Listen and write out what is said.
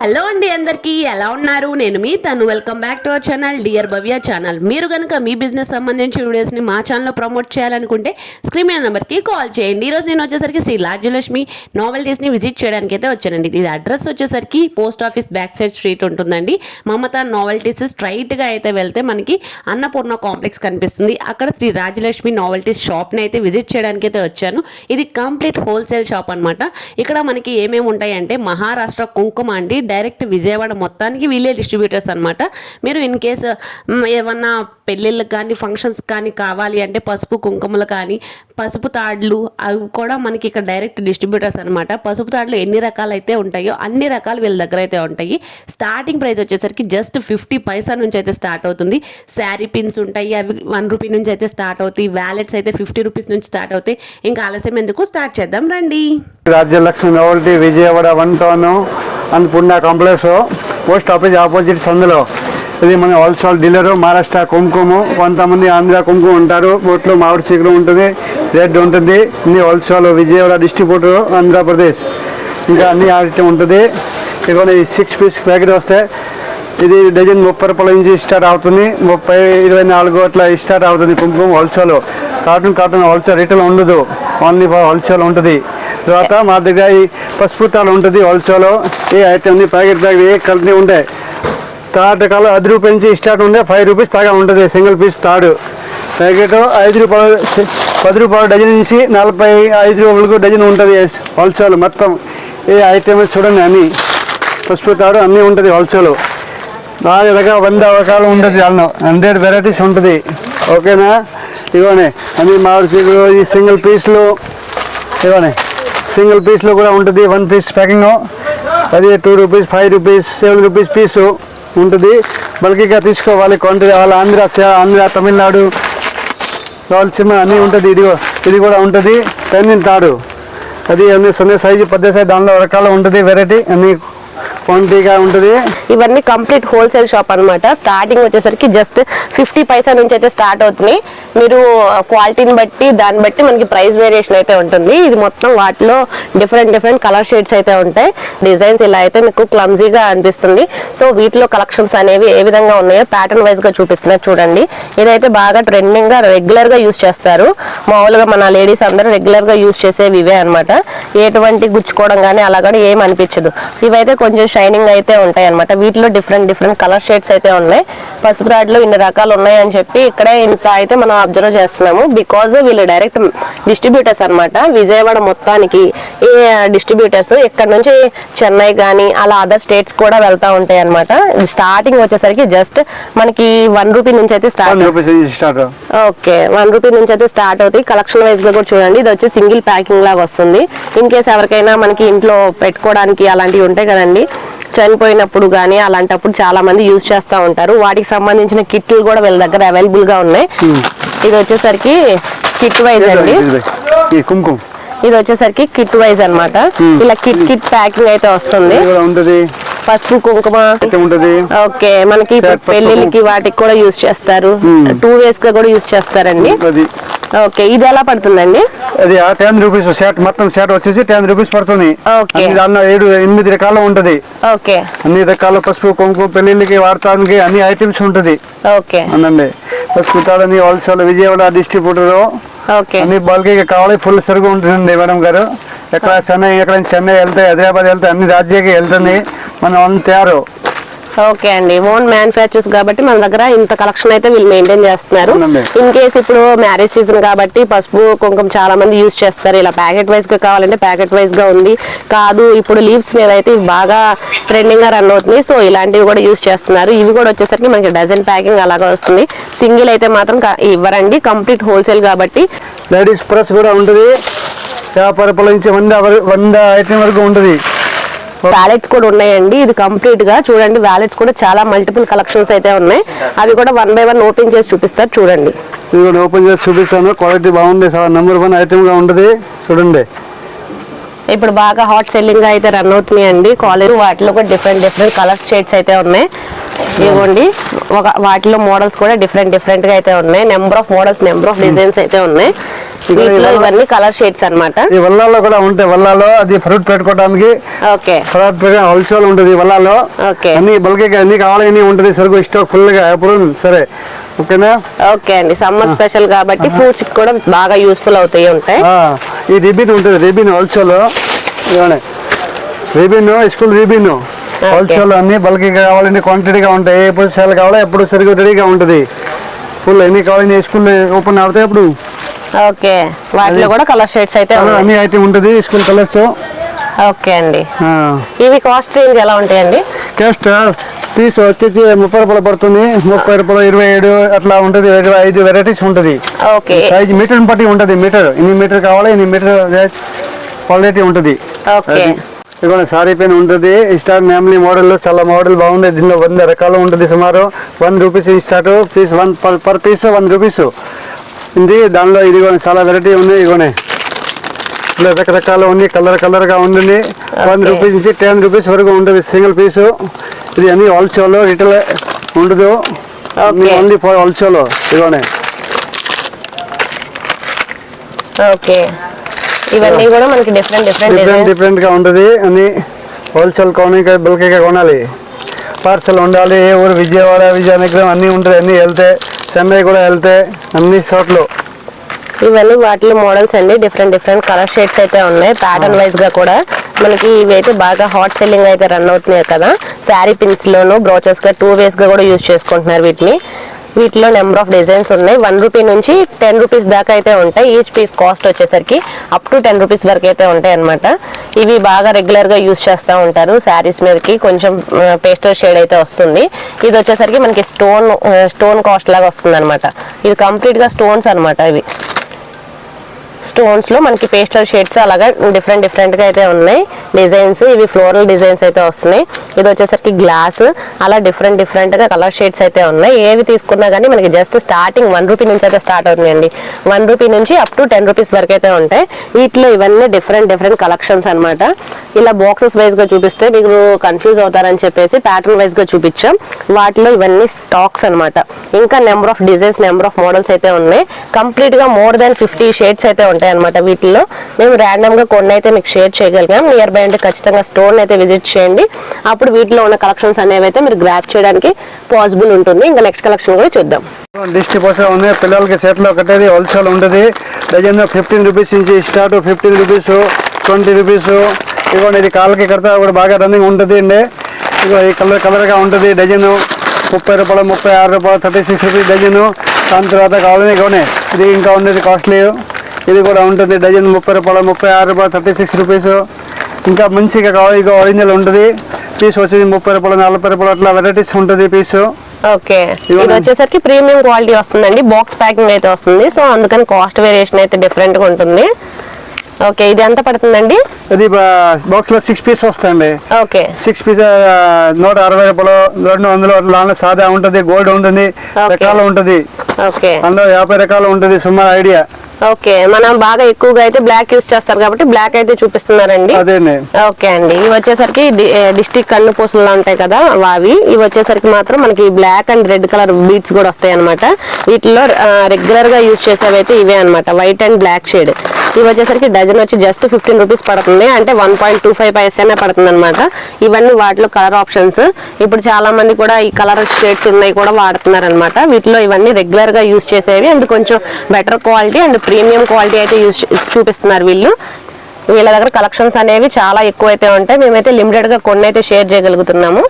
Hello అండి అందరికీ ఎలా ఉన్నారు? నేను మీ తను. Welcome back to our channel dear Bhavya channel మీరు కనుక మీ బిజినెస్ సంబంధించిన వీడియోస్ని మా ఛానల్లో ప్రమోట్ చేయాలనుకుంటే స్క్రీన్ మీద నెంబర్కి కాల్ చేయండి. ఈరోజు నేను వచ్చేసరికి శ్రీ రాజ్యలక్ష్మి నావెల్టీస్ని విజిట్ చేయడానికి అయితే వచ్చానండి. ఇది అడ్రస్ వచ్చేసరికి post office back side street ఉంటుందండి. మమతా నావెల్టీస్ స్ట్రైట్గా అయితే వెళ్తే మనకి అన్నపూర్ణ కాంప్లెక్స్ కనిపిస్తుంది. అక్కడ శ్రీ రాజ్యలక్ష్మి నావెల్టీస్ షాప్ని అయితే విజిట్ చేయడానికి అయితే వచ్చాను. ఇది కంప్లీట్ హోల్సేల్ షాప్ అనమాట ఇక్కడ మనకి ఏమేమి ఉంటాయంటే మహారాష్ట్ర కుంకుమ అండి డైరెక్ట్ విజయవాడ మొత్తానికి వీళ్ళే డిస్ట్రిబ్యూటర్స్ అనమాట మీరు ఇన్ కేస్ ఏమన్నా పెళ్ళిళ్ళకి కానీ ఫంక్షన్స్ కానీ కావాలి అంటే పసుపు కుంకుమలు కానీ పసుపు తాడ్లు అవి కూడా మనకి ఇక్కడ డైరెక్ట్ డిస్ట్రిబ్యూటర్స్ అనమాట పసుపు తాడ్లు ఎన్ని రకాలైతే ఉంటాయో అన్ని రకాలు వీళ్ళ దగ్గర అయితే ఉంటాయి. స్టార్టింగ్ ప్రైస్ వచ్చేసరికి జస్ట్ ఫిఫ్టీ పైసా నుంచి అయితే స్టార్ట్ అవుతుంది. శారీ పిన్స్ ఉంటాయి అవి వన్ రూపీ నుంచి అయితే స్టార్ట్ అవుతాయి. వ్యాలెట్స్ అయితే ఫిఫ్టీ రూపీస్ నుంచి స్టార్ట్ అవుతాయి. ఇంకా ఆలస్యం ఎందుకు? స్టార్ట్ చేద్దాం రండి. Rajyalakshmi novelty Vijayawada one town. And Punya complex post office opposite సందులో. ఇది మన హోల్సేల్ డీలరు మహారాష్ట్ర కుంకుమ కొంతమంది ఆంధ్ర కుంకుమ ఉంటారు బోట్లో మామిడి చీకులు ఉంటుంది రెడ్ ఉంటుంది అన్ని హోల్సేల్ విజయవాడ డిస్ట్రిబ్యూటర్ ఆంధ్రప్రదేశ్. ఇంకా అన్ని ఐటమ్ ఉంటుంది. ఇక్కడ సిక్స్ పీస్ ప్యాకెట్ వస్తాయి ఇది డజన్ ముప్పై రూపాయల నుంచి స్టార్ట్ అవుతుంది ముప్పై ఇరవై నాలుగు అట్లా స్టార్ట్ అవుతుంది కుంకుమ wholesale. Carton carton wholesale retail ఉండదు. ఓన్లీ హోల్సేల్ ఉంటుంది. తర్వాత మా దగ్గర ఈ పసుపు తాళం ఉంటుంది హోల్సేల్ ఏ ఐటమ్ ప్యాకెట్ ప్యాకెట్ ఏ కంపెనీ ఉంటాయి థర్డ్ కాలం ఐదు రూపాయల నుంచి స్టార్ట్ ఉండే ఫైవ్ రూపీస్ దాకా ఉంటుంది సింగిల్ పీస్ థర్డ్ ప్యాకెట్ ఐదు రూపాయలు పది రూపాయల డజన్ నుంచి నలభై ఐదు రూపాయలకు డజన్ ఉంటుంది హోల్సేల్ మొత్తం. ఏ ఐటెం చూడండి అన్నీ. పసుపు తాడు అన్నీ ఉంటుంది హోల్సేల్ బాగా వంద రకాలు ఉంటుంది దానిలో హండ్రెడ్ వెరైటీస్ ఉంటుంది. ఓకేనా? ఇవన్నీ అన్ని మామిడి ఈ సింగిల్ పీస్లు ఇవన్నీ సింగిల్ పీస్లో కూడా ఉంటుంది. One piece packing. అది two rupees five rupees seven rupees piece ఉంటుంది. బల్కీగా తీసుకోవాలి. క్వాంటిటీ వాళ్ళ ఆంధ్ర ఆంధ్ర తమిళనాడు రాయలసీమ అన్నీ ఉంటుంది. ఇది ఇది కూడా ఉంటుంది. పెన్ తాడు. అది అన్ని సన్న సైజు పెద్ద సైజు దానిలో రకాలు ఉంటుంది. వెరైటీ అన్నీ క్వాంటిటీగా ఉంటుంది. ఇవన్నీ కంప్లీట్ హోల్సేల్ షాప్ అనమాట స్టార్టింగ్ వచ్చేసరికి జస్ట్ ఫిఫ్టీ పైసా నుంచి అయితే స్టార్ట్ అవుతున్నాయి. మీరు క్వాలిటీని బట్టి దాన్ని బట్టి మనకి ప్రైస్ వేరియేషన్ అయితే ఉంటుంది. ఇది మొత్తం వాటిలో డిఫరెంట్ డిఫరెంట్ కలర్ షేడ్స్ అయితే ఉంటాయి. డిజైన్స్ ఇలా అయితే మీకు క్లమ్జీగా అనిపిస్తుంది. సో వీటిలో కలెక్షన్స్ అనేవి ఏ విధంగా ఉన్నాయో ప్యాటర్న్ వైజ్గా చూపిస్తున్నారు చూడండి. ఇదైతే బాగా ట్రెండింగ్గా రెగ్యులర్గా యూస్ చేస్తారు. మామూలుగా మన లేడీస్ అందరూ రెగ్యులర్గా యూస్ చేసేవి ఇవే అనమాట ఎటువంటి గుచ్చుకోవడం కానీ అలా కానీ ఏం అనిపించదు. ఇవైతే కొంచెం షైనింగ్ అయితే ఉంటాయి అనమాట వీటిలో డిఫరెంట్ డిఫరెంట్ కలర్ షేడ్స్ అయితే ఉన్నాయి. పసుపు రాడ్లో ఇన్ని రకాలు ఉన్నాయి అని చెప్పి ఇక్కడే ఇంత అయితే మనం అబ్జర్వ్ చేస్తున్నాము. బికాజ్ వీళ్ళు డైరెక్ట్ డిస్ట్రిబ్యూటర్స్ అన్నమాట. విజయవాడ మొత్తానికి ఈ డిస్ట్రిబ్యూటర్స్ ఇక్కడ నుంచి చెన్నై కానీ అలా అదర్ స్టేట్స్ కూడా వెళ్తా ఉంటాయి అనమాట స్టార్టింగ్ వచ్చేసరికి జస్ట్ మనకి వన్ రూపీ నుంచి అయితే స్టార్ట్ ఓకే వన్ రూపీ నుంచి అయితే స్టార్ట్ అవుతాయి. కలెక్షన్ వైజ్లో కూడా చూడండి. ఇది వచ్చి సింగిల్ ప్యాకింగ్ లాగా వస్తుంది. ఇన్ కేస్ ఎవరికైనా మనకి ఇంట్లో పెట్టుకోవడానికి అలాంటివి ఉంటాయి కదండి. చనిపోయినప్పుడు కానీ అలాంటప్పుడు చాలా మంది యూజ్ చేస్తూ ఉంటారు. వాటికి సంబంధించిన కిట్లు కూడా వీళ్ళ దగ్గర అవైలబుల్గా ఉన్నాయి ఇది వచ్చేసరికి కిట్ వైజ్ అండి. ఇది వచ్చేసరికి కిట్ వైజ్ అన్నమాట. ఇలా కిట్ కిట్ ప్యాకింగ్ అయితే వస్తుంది. పసుపు కుంకుమ. ఓకే మనకి పెళ్ళిళ్ళకి వాటికి కూడా యూజ్ చేస్తారు. టూ వేస్గా కూడా యూజ్ చేస్తారండి. ఓకే ఇది ఎలా పడుతుందండి? అది టెన్ రూపీస్ షర్ట్ మొత్తం షర్ట్ వచ్చేసి టెన్ రూపీస్ పడుతుంది. దానిలో ఏడు ఎనిమిది రకాలు ఉంటుంది. ఓకే. అన్ని రకాల పసుపు కుంకుమ పెళ్ళిళ్ళకి వాడటానికి అన్ని ఐటమ్స్ ఉంటుంది. ఓకే. అనండి. పసుపు తాడని హోల్సేల్ విజయవాడ డిస్ట్రిబ్యూటర్ ఓకే. అన్ని బల్కీగా కావాలి ఫుల్ సరుకు ఉంటుంది మేడం గారు. ఎక్కడ చెన్నై ఎక్కడ చెన్నై వెళ్తాయి హైదరాబాద్ వెళ్తాయి అన్ని రాజ్యాలకి వెళ్తుంది. మనం అన్ని తయారు. ఓకే అండి. ఓన్ మ్యానుఫ్యాక్చర్స్ కాబట్టి మన దగ్గర ఇంత కలెక్షన్ అయితే వీళ్ళు మెయింటైన్ చేస్తున్నారు. ఇన్ కేస్ ఇప్పుడు మ్యారేజ్ సీజన్ కాబట్టి పసుపు కుంకుమ చాలా మంది యూజ్ చేస్తారు. ఇలా ప్యాకెట్ వైజ్గా కావాలంటే ప్యాకెట్ వైజ్గా ఉంది. కాదు ఇప్పుడు లీవ్స్ మీద అయితే బాగా ట్రెండింగ్గా రన్ అవుతుంది సో ఇలాంటివి కూడా యూజ్ చేస్తున్నారు. ఇవి కూడా వచ్చేసరికి మనకి డజన్ ప్యాకింగ్ అలాగా వస్తుంది. సింగిల్ అయితే మాత్రం ఇవ్వరండి. కంప్లీట్ హోల్సేల్ కాబట్టి. లేడీస్ ప్రెస్ కూడా ఉంటుంది. నుంచి వంద వంద ఐటమ్ వరకు ఉంటుంది. వ్యాలెట్స్ కూడా ఉన్నాయండి. ఇది కంప్లీట్గా చూడండి. వ్యాలెట్స్ కూడా చాలా మల్టిపుల్ కలెక్షన్స్ అయితే ఉన్నాయి. అవి కూడా వన్ బై వన్ ఓపెన్ చేసి చూపిస్తారు. చూడండి. ఓపెన్ చేసి చూపిస్తాను. క్వాలిటీ బాగుంది. సార్ నెంబర్ వన్ ఐటమ్గా ఉంటుంది. చూడండి. ఇప్పుడు బాగా హాట్ సెల్లింగ్గా అయితే రన్ అవుతున్నాయి అండి కాలేజ్ వాటిలో కూడా డిఫరెంట్ డిఫరెంట్ కలర్ షేడ్స్ అయితే ఉన్నాయి. ఇదిగోండి ఒక వాటిలో మోడల్స్ కూడా డిఫరెంట్ డిఫరెంట్గా అయితే ఉన్నాయి. Number of models number of designs అయితే ఉన్నాయి. వీటిలో ఇవన్నీ కలర్ షేడ్స్ అన్నమాట. ఈ వల్లాలో కూడా ఉంటాయి. వల్లాలో అది ఫ్రూట్ పెట్టుకోవడానికి ఓకే. ఫ్రూట్ హోల్సేల్ ఉంటుంది వల్లాలో ఓకే. అన్ని బల్కి అన్ని కావాలి అన్ని ఉంటుంది. సరుకు స్టాక్ ఫుల్గా ఎప్పుడు సరే. ఓకేనా? ఓకే అండి. సమ్మర్ స్పెషల్ కాబట్టి ఫ్రూట్స్ కూడా బాగా యూస్ఫుల్ అవుతాయి ఉంటాయి. ఈ రిబిన్ ఉంటుంది. Ribbon wholesale ribbon school ribbon wholesale అన్ని బల్కి కావాలంటే క్వాంటిటీగా ఉంటాయి. ఎప్పుడు సేల్ కావాలా ఎప్పుడు సరిగ్గా రెడీగా ఉంటుంది. ఫుల్ ఎన్ని కావాలి స్కూల్ ఓపెన్ అవుతాయి అప్పుడు. ఓకే. వాటిలో కూడా కలర్ షేడ్స్ అయితే అన్ని ఐటమ్ ఉంటుంది స్కూల్ కలర్స్. ఓకే అండి. ఇవి కాస్ట్ రేంజ్ ఎలా ఉంటాయండి? క్యాస్ట్ పీస్ వచ్చేసి ముప్పై రూపాయలు పడుతుంది. ముప్పై రూపాయలు ఇరవై ఏడు అట్లా ఉంటుంది. ఇరవై ఐదు వెరైటీస్ ఉంటుంది. ఓకే. సైజ్ మీటర్ బట్టి ఉంటుంది. మీటర్ ఇన్ని మీటర్ కావాలి ఇన్ని మీటర్ క్వాలిటీ ఉంటుంది. ఓకే. ఇక్కడ సారీ పెన్ ఉంటుంది. స్టార్ ఫ్యామిలీ మోడల్ చాలా మోడల్ బాగుంది. దీనిలో వంద రకాలు ఉంటుంది సుమారు. One rupees start piece one per piece one rupees. ఉంది. దానిలో ఇది కూడా చాలా వెరైటీ ఉంది. ఇగోనే ఇలా రకరకాలు ఉంది కలర్ కలర్గా ఉంటుంది. వన్. రూపీస్ నుంచి టెన్ రూపీస్ వరకు ఉంటుంది సింగిల్ పీసు. ఇది అన్ని హోల్సేల్ రిటైల్ ఉండదు. ఓన్లీ ఫర్ హోల్సేల్ ఇగోనే ఓకే ఇవన్నీ కూడా మనకి డిఫరెంట్ డిఫరెంట్ డిఫరెంట్ డిఫరెంట్గా ఉంటుంది. అన్ని హోల్సేల్ కొని బల్క్గా కొనాలి. పార్సల్ ఉండాలి ఏ ఊరు విజయవాడ విజయనగరం అన్నీ ఉంటుంది అన్నీ వెళ్తే చెన్నై కూడా వెళ్తే అన్ని చోట్ల. ఇవన్నీ వాటిలో మోడల్స్ అండి డిఫరెంట్ డిఫరెంట్ కలర్ షేడ్స్ అయితే ఉన్నాయి. ప్యాటర్న్ వైజ్గా కూడా మనకి ఇవి అయితే బాగా హాట్ సెల్లింగ్ అయితే రన్ అవుతున్నాయి కదా. శారీ పిన్స్ లోను బ్రోచెస్గా టూ వేస్గా కూడా యూజ్ చేసుకుంటున్నారు వీటిని. వీటిలో నెంబర్ ఆఫ్ డిజైన్స్ ఉన్నాయి. వన్ రూపీ నుంచి టెన్ రూపీస్ దాకా అయితే ఉంటాయి. ఈచ్ పీస్ కాస్ట్ వచ్చేసరికి అప్ టు టెన్ రూపీస్ వరకు అయితే ఉంటాయి అనమాట ఇవి బాగా రెగ్యులర్గా యూస్ యూజ్ చేస్తూ ఉంటారు. శారీస్ మీదకి కొంచెం పేస్టల్ షేడ్ అయితే వస్తుంది. ఇది వచ్చేసరికి మనకి స్టోన్ స్టోన్ కాస్ట్ లాగా వస్తుంది అనమాట ఇది కంప్లీట్గా స్టోన్స్ అనమాట ఇవి. స్టోన్స్లో మనకి పేస్టల్ షేడ్స్ అలాగా డిఫరెంట్ డిఫరెంట్గా అయితే ఉన్నాయి. డిజైన్స్ ఇవి ఫ్లోరల్ డిజైన్స్ అయితే వస్తున్నాయి. ఇది వచ్చేసరికి గ్లాస్ అలా డిఫరెంట్ డిఫరెంట్గా కలర్ షేడ్స్ అయితే ఉన్నాయి. ఏవి తీసుకున్నా కానీ మనకి జస్ట్ స్టార్టింగ్ వన్ రూపీ నుంచి అయితే స్టార్ట్ అవుతుందండి వన్ రూపీ నుంచి అప్ టు టెన్ రూపీస్ వరకు అయితే ఉంటాయి. వీటిలో ఇవన్నీ డిఫరెంట్ డిఫరెంట్ కలెక్షన్స్ అన్నమాట. ఇలా బాక్సెస్ వైజ్గా చూపిస్తే మీకు కన్ఫ్యూజ్ అవుతారని చెప్పేసి ప్యాటర్న్ వైజ్గా చూపించాం. వాటిలో ఇవన్నీ స్టాక్స్ అన్నమాట. ఇంకా number of designs number of models అయితే ఉన్నాయి. కంప్లీట్గా మోర్ దాన్ ఫిఫ్టీ షేడ్స్ అయితే ఉంటాయి అనమాట వీటిలో మేము ర్యాండమ్గా కొన్ని అయితే మీకు షేర్ చేయగలిగాం. నియర్ బై అంటే ఖచ్చితంగా స్టోర్ని అయితే విజిట్ చేయండి. అప్పుడు వీటిలో ఉన్న కలెక్షన్స్ అనేవి అయితే మీరు గ్రాప్ చేయడానికి పాసిబుల్ ఉంటుంది. ఇంకా నెక్స్ట్ కలెక్షన్ కూడా చూద్దాం. డిస్ట్రిబ్యూషన్ ఉంది. పిల్లలకి సెట్లు ఒకటేది హోల్సేల్ ఉంటుంది డజన్ ఫిఫ్టీన్ రూపీస్ నుంచి start fifteen rupees twenty rupees ఇదిగోండి ఇది కాళ్ళకి కడతా కూడా బాగా రన్నింగ్ ఉంటుంది. అండి ఇదిగో ఈ కలర్ కలర్గా ఉంటుంది డజను ముప్పై రూపాయలు ముప్పై ఆరు రూపాయలు థర్టీ సిక్స్ రూపీస్ డజను దాని తర్వాత కావాలని ఇగోనే ఇది ఇంకా ఉండేది కాస్ట్లీ ఇది కూడా ఉంటుంది. డజన్ ముప్పై రూపాయలు ముప్పై ఆరు రూపాయలు థర్టీ సిక్స్ రూపీస్. ఇంకా మంచిగా కావాలి ఇక ఒరిజినల్ ఉంటుంది. పీస్ వచ్చేది ముప్పై రూపాయలు నలభై రూపాయలు అట్లా వెరైటీస్ ఉంటుంది పీసు ఓకే. ఇది వచ్చేసరికి ప్రీమియం క్వాలిటీ వస్తుందండి. బాక్స్ ప్యాకింగ్ అయితే వస్తుంది. సో అందుకని కాస్ట్ వేరియేషన్ అయితే డిఫరెంట్గా ఉంటుంది. ఓకే ఇది ఎంత పడుతుందండి? ఇది బాక్స్లో సిక్స్ పీస్ వస్తాయండి. ఓకే. సిక్స్ పీస్ నూట అరవై రూపాయలు రెండు వందలు లాంగ్ సాదా ఉంటుంది. గోల్డ్ ఉంటుంది. రకాలు ఉంటుంది. ఓకే. అందులో యాభై రకాలు ఉంటుంది. సుమారు ఐడియా ఓకే మనం బాగా ఎక్కువగా అయితే బ్లాక్ యూస్ చేస్తారు కాబట్టి బ్లాక్ అయితే చూపిస్తున్నారండి. ఓకే అండి. ఇవి వచ్చేసరికి డిస్టిక్ కన్ను పూసలు ఉంటాయి కదా అవి. ఇవి వచ్చేసరికి మాత్రం మనకి black and red colour beads కూడా వస్తాయి అనమాట వీటిలో రెగ్యులర్గా యూజ్ చేసేవి అయితే ఇవే అనమాట వైట్ అండ్ బ్లాక్ షేడ్ ఇవి వచ్చేసరికి డజన్ వచ్చి జస్ట్ ఫిఫ్టీన్ రూపీస్ పడుతుంది. అంటే వన్ పాయింట్ టూ ఫైవ్ పైసనే పడుతుంది అనమాట ఇవన్నీ వాటిలో కలర్ ఆప్షన్స్ ఇప్పుడు చాలా మంది కూడా ఈ కలర్ షేడ్స్ ఉన్నాయి కూడా వాడుతున్నారు అనమాట వీటిలో ఇవన్నీ రెగ్యులర్గా యూజ్ చేసేవి. అండ్ కొంచెం better quality and premium quality అయితే యూజ్ చూపిస్తున్నారు వీళ్ళు. వీళ్ళ దగ్గర కలెక్షన్స్ అనేవి చాలా ఎక్కువ అయితే ఉంటాయి. మేమైతే లిమిటెడ్గా కొన్ని అయితే షేర్ చేయగలుగుతున్నాము.